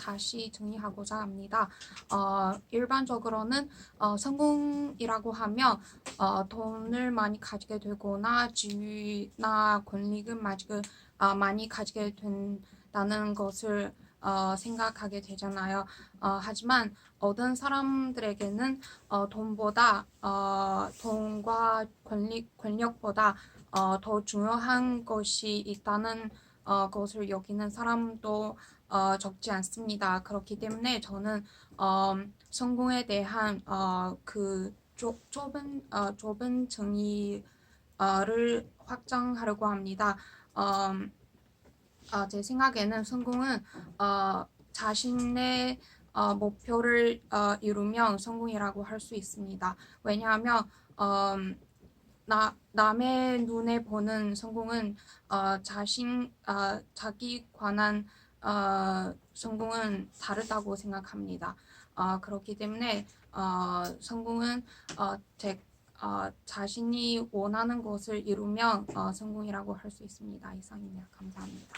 다시 정의하고자 합니다. 어, 일반적으로는 어, 성공이라고 하면 어, 돈을 많이 가지게 되거나 지위나 권력을 많이, 아, 많이 가지게 된다는 것을 어, 생각하게 되잖아요. 어, 하지만 어떤 사람들에게는 어, 돈보다 어, 돈과 권력, 권력보다 어, 더 중요한 것이 있다는 어, 것을 여기는 사람도 어, 적지 않습니다. 그렇기 때문에 저는 어, 성공에 대한 어, 그 좁, 좁은 어, 좁은 정의를 확장하려고 합니다. 어, 어, 제 생각에는 성공은 어, 자신의 어, 목표를 어, 이루면 성공이라고 할 수 있습니다. 왜냐하면 어, 나, 남의 눈에 보는 성공은 어, 자신 어, 자기 관한 어, 성공은 다르다고 생각합니다. 어, 그렇기 때문에 어, 성공은 어, 제, 어, 자신이 원하는 것을 이루면 어, 성공이라고 할 수 있습니다. 이상입니다. 감사합니다.